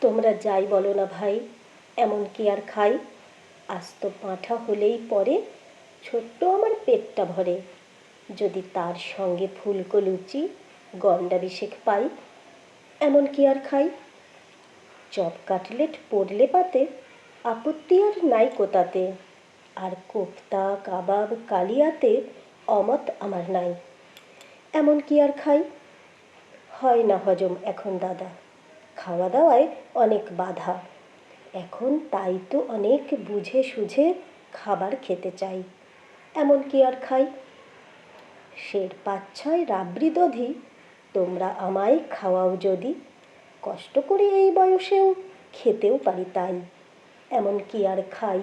তোমরা যাই বলো না ভাই, এমন কি আর খাই? আস্ত পাঁঠা হলেই পরে ছোট্ট আমার পেটটা ভরে। যদি তার সঙ্গে ফুলকো লুচি, গন্ডাভিষেক পাই, এমন কি আর খাই? চপ কাটলেট পড়লে পাতে, আপত্তি আর নাই কোতাতে। আর কোফতা কাবাব, কালিয়াতে অমত আমার নাই। এমন কি আর খাই? হয় না হজম এখন দাদা। খাওয়া দাওয়ায় অনেক বাধা। এখন তাই তো অনেক বুঝে সুঝে খাবার খেতে চাই। এমন কি আর খাই? শের পাঁচ ছয় রাবড়ি দধি, তোমরা আমায় খাওয়াও যদি। কষ্ট করে এই বয়সেও খেতেও পারি তাই। এমন কি আর খাই?